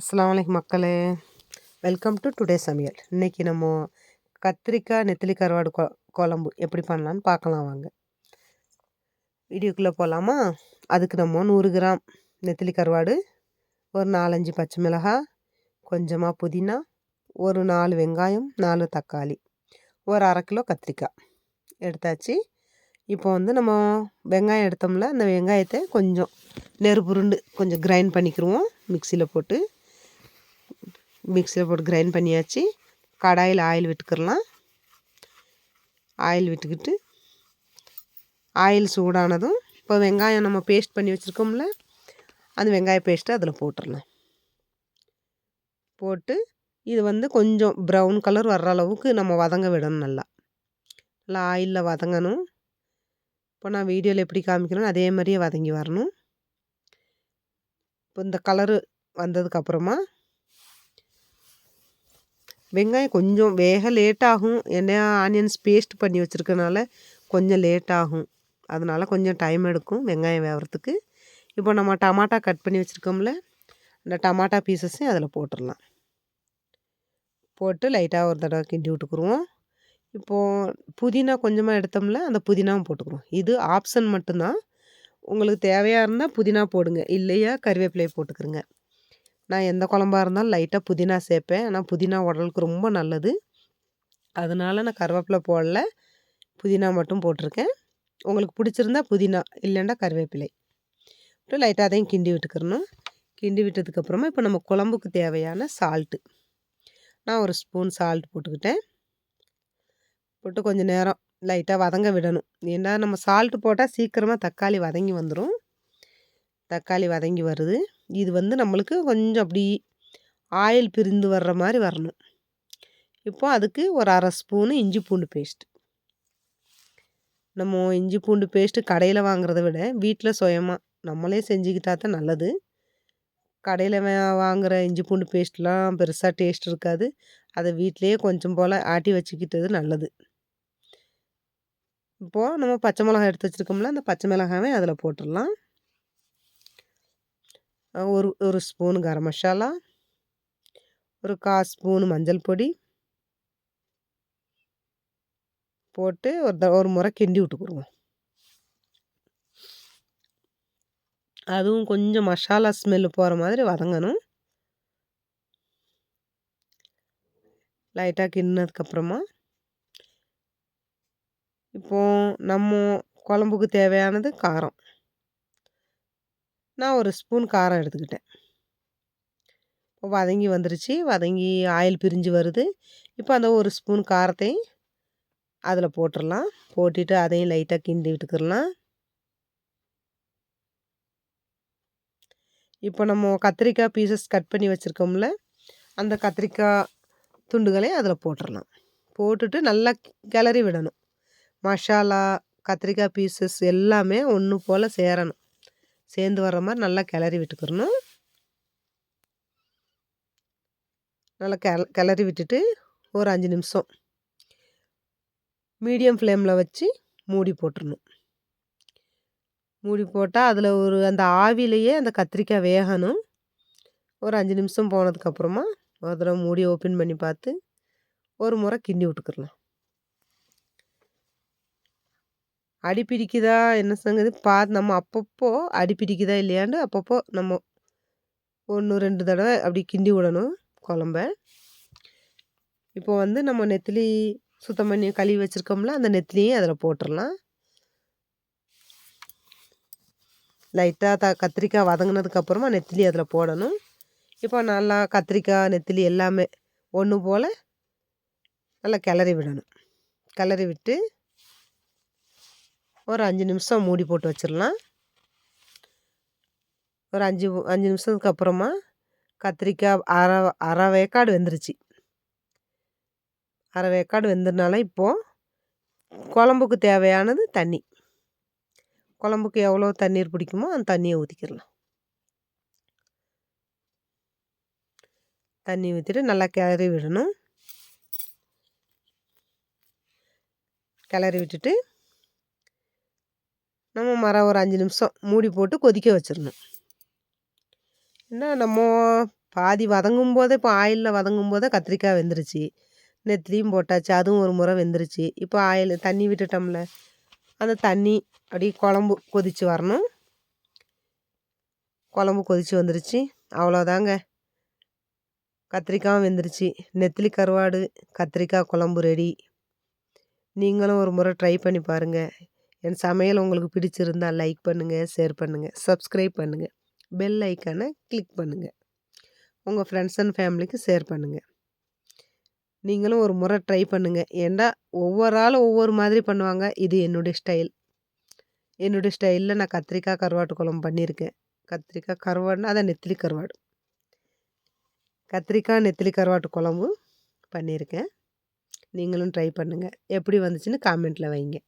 அஸ்லாம் வலைக்கம் மக்களே. வெல்கம் டு டுடே சமையல். இன்றைக்கி நம்ம கத்திரிக்காய் நெத்திலி கருவாடு கொ குழம்பு எப்படி பண்ணலான்னு பார்க்கலாம் வாங்க. வீடியோக்குள்ளே போகலாமா? அதுக்கு நம்ம நூறு கிராம் நெத்திலி கருவாடு ஒரு நாலஞ்சு பச்சை மிளகாய் கொஞ்சமாக புதினா ஒரு நாலு வெங்காயம் நாலு தக்காளி ஒரு அரை கிலோ கத்திரிக்காய் எடுத்தாச்சு. இப்போ வந்து நம்ம வெங்காயம் எடுத்தோம்ல அந்த வெங்காயத்தை கொஞ்சம் நெருப்புருண்டு கொஞ்சம் கிரைண்ட் பண்ணிக்கிடுவோம் மிக்சியில் போட்டு மிக்சியில் போட்டு கிரைண்ட் பண்ணியாச்சு. கடாயில் ஆயில் விட்டுக்கிடலாம். ஆயில் விட்டுக்கிட்டு ஆயில் சூடானதும் இப்போ வெங்காயம் நம்ம பேஸ்ட் பண்ணி வச்சுருக்கோம்ல அந்த வெங்காய பேஸ்ட்டு அதில் போட்டுடலாம். போட்டு இது வந்து கொஞ்சம் ப்ரௌன் கலர் வர்ற அளவுக்கு நம்ம வதங்க விடணும் நல்லா. நல்லா ஆயிலில் வதங்கணும். இப்போ நான் வீடியோவில் எப்படி காமிக்கிறேனோ அதே மாதிரியே வதங்கி வரணும். இப்போ இந்த கலரு வந்ததுக்கப்புறமா வெங்காயம் கொஞ்சம் வேக லேட் ஆகும். என்ன ஆனியன்ஸ் பேஸ்ட் பண்ணி வச்சுருக்கனால கொஞ்சம் லேட் ஆகும். அதனால் கொஞ்சம் டைம் எடுக்கும் வெங்காயம் வேகிறதுக்கு. இப்போ நம்ம டமாட்டா கட் பண்ணி வச்சுருக்கோம்ல அந்த டமாட்டா பீசஸையும் அதில் போட்டுடலாம் போட்டு லைட்டாக ஒரு தடவை கிண்டி விட்டுக்குருவோம். இப்போது புதினா கொஞ்சமாக எடுத்தோம்ல அந்த புதினாவும் போட்டுக்குருவோம். இது ஆப்ஷன் மட்டும்தான். உங்களுக்கு தேவையாக இருந்தால் புதினா போடுங்க. இல்லையா கறிவேப்பிலையை போட்டுக்கிறோங்க நான் எந்த குழம்பாக இருந்தாலும் லைட்டாக புதினா சேர்ப்பேன். ஆனால் புதினா உடலுக்கு ரொம்ப நல்லது. அதனால் நான் கருவேப்பிலை போடல. புதினா மட்டும் போட்டிருக்கேன். உங்களுக்கு பிடிச்சிருந்தா புதினா இல்லைன்னா கருவேப்பிலை. அப்புறம் லைட்டாக அதையும் கிண்டி விட்டுக்கிறணும். கிண்டி விட்டதுக்கப்புறமா இப்போ நம்ம குழம்புக்கு தேவையான சால்ட்டு நான் ஒரு ஸ்பூன் சால்ட் போட்டுக்கிட்டேன். போட்டு கொஞ்சம் நேரம் லைட்டாக வதங்க விடணும். ஏன்னா நம்ம சால்ட்டு போட்டால் சீக்கிரமாக தக்காளி வதங்கி வந்துடும் தக்காளி வதங்கி வருது. இது வந்து நம்மளுக்கு கொஞ்சம் அப்படி ஆயில் பிரிந்து வர்ற மாதிரி வரணும். இப்போ அதுக்கு ஒரு அரை ஸ்பூனு இஞ்சி பூண்டு பேஸ்ட் நம்ம இஞ்சி பூண்டு பேஸ்ட்டு கடையில் வாங்குறத விட வீட்டில் சுயமாக நம்மளே செஞ்சுக்கிட்டா தான் நல்லது. கடையில் வாங்குகிற இஞ்சி பூண்டு பேஸ்ட்லாம் பெருசாக டேஸ்ட் இருக்காது. அதை வீட்டிலையே கொஞ்சம் போல் ஆட்டி வச்சுக்கிட்டது நல்லது. இப்போது நம்ம பச்சை மிளகாய் எடுத்து வச்சுருக்கோம்ல அந்த பச்சை மிளகாவே அதில் போட்டுடலாம். ஒரு ஒரு ஸ்பூன் கரம் மசாலா ஒரு கால் ஸ்பூன் மஞ்சள் பொடி. போட்டு ஒரு த ஒரு முறை கிண்டி விட்டுக்குருவோம் அதுவும் கொஞ்சம் மசாலா ஸ்மெல்லு போகிற மாதிரி வதங்கணும். லைட்டாக கிண்ணதுக்கப்புறமா இப்போது நம்ம குழம்புக்கு தேவையானது காரம். நான் ஒரு ஸ்பூன் காரம் எடுத்துக்கிட்டேன். இப்போ வதங்கி வந்துருச்சு. வதங்கி ஆயில் பிரிஞ்சு வருது. இப்போ அந்த ஒரு ஸ்பூன் காரத்தையும் அதில் போட்டுடலாம் போட்டுட்டு அதையும் லைட்டாக கிண்டி விட்டுக்கிடலாம். இப்போ நம்ம கத்திரிக்காய் பீசஸ் கட் பண்ணி வச்சுருக்கோம்ல அந்த கத்திரிக்காய் துண்டுகளை அதில் போட்டுடலாம் போட்டுட்டு நல்லா கிளறி விடணும். மசாலா கத்திரிக்காய் பீசஸ் எல்லாமே ஒன்று போல் சேரணும். சேர்ந்து வர்ற மாதிரி நல்லா கிளறி விட்டுக்கிறணும் நல்லா கிள கிளறி விட்டுட்டு ஒரு அஞ்சு நிமிஷம். மீடியம் ஃப்ளேமில் வச்சு மூடி போட்டுடணும் மூடி போட்டால் அதில் ஒரு அந்த ஆவிலேயே அந்த கத்திரிக்காய் வேகணும். ஒரு அஞ்சு நிமிஷம் போனதுக்கப்புறமா ஒரு தடவை மூடி ஓப்பன் பண்ணி பார்த்து ஒரு முறை கிண்டி விட்டுக்கிறலாம் அடி பிடிக்குதா என்ன சங்கதி? பார்த்து நம்ம அப்பப்போ அடி பிடிக்குதா இல்லையாண்டு அப்பப்போ நம்ம ஒன்று ரெண்டு தடவை அப்படி கிண்டி விடணும் குழம்ப. இப்போ வந்து நம்ம நெத்திலி சுத்தம் பண்ணி கழுவி வச்சுருக்கோம்ல அந்த நெத்திலியும் அதில் போட்டுடலாம் லைட்டாக த கத்திரிக்காய் வதங்கினதுக்கப்புறமா நெத்திலி அதில் போடணும். இப்போ நல்லா கத்திரிக்காய் நெத்திலி எல்லாமே ஒன்று போல் நல்லா கிளறி விடணும். கிளறி விட்டு ஒரு அஞ்சு நிமிஷம் மூடி போட்டு வச்சிடலாம் ஒரு அஞ்சு அஞ்சு நிமிஷத்துக்கு அப்புறமா கத்திரிக்காய் அரை அரை வேக்காடு வெந்துருச்சு. அரை வேக்காடு வெந்ததுனால இப்போது குழம்புக்கு தேவையானது தண்ணி. குழம்புக்கு எவ்வளோ தண்ணீர் பிடிக்குமோ அந்த தண்ணியை ஊற்றிக்கிடலாம் தண்ணி ஊற்றிட்டு நல்லா கிளறி விடணும். கிளறி விட்டுட்டு நம்ம மரம் ஒரு அஞ்சு நிமிஷம் மூடி போட்டு கொதிக்க வச்சிடணும் என்ன நம்ம பாதி வதங்கும் போதே இப்போ ஆயிலில் வதங்கும் போதே கத்திரிக்காய் வெந்துருச்சு. நெத்திலியும் போட்டாச்சு அதுவும் ஒரு முறை வெந்துருச்சு. இப்போ ஆயில் தண்ணி விட்டுட்டோம்ல அந்த தண்ணி அப்படியே குழம்பு கொதித்து வரணும். குழம்பு கொதித்து வந்துருச்சு. அவ்வளோதாங்க. கத்திரிக்காயும் வெந்துருச்சு. நெத்திலி கருவாடு கத்திரிக்காய் குழம்பு ரெடி நீங்களும் ஒரு முறை ட்ரை பண்ணி பாருங்கள் என் சமையல் உங்களுக்கு பிடிச்சிருந்தா லைக் பண்ணுங்கள் ஷேர் பண்ணுங்கள் சப்ஸ்கிரைப் பண்ணுங்கள் பெல் ஐக்கானை கிளிக் பண்ணுங்கள் உங்கள் ஃப்ரெண்ட்ஸ் அண்ட் ஃபேமிலிக்கு ஷேர் பண்ணுங்கள் நீங்களும் ஒரு முறை ட்ரை பண்ணுங்கள் ஏண்டா ஒவ்வொரு ஆளும் ஒவ்வொரு மாதிரி பண்ணுவாங்க. இது என்னுடைய ஸ்டைல். என்னுடைய ஸ்டைலில் நான் கத்திரிக்காய் கருவாட்டு குழம்பு பண்ணியிருக்கேன். கத்திரிக்காய் கருவாடுனா அதை நெத்திலி கருவாடு. கத்திரிக்காய் நெத்திலி கருவாட்டு குழம்பு பண்ணியிருக்கேன். நீங்களும் ட்ரை பண்ணுங்கள் எப்படி வந்துச்சுன்னு காமெண்ட்டில் வைங்க.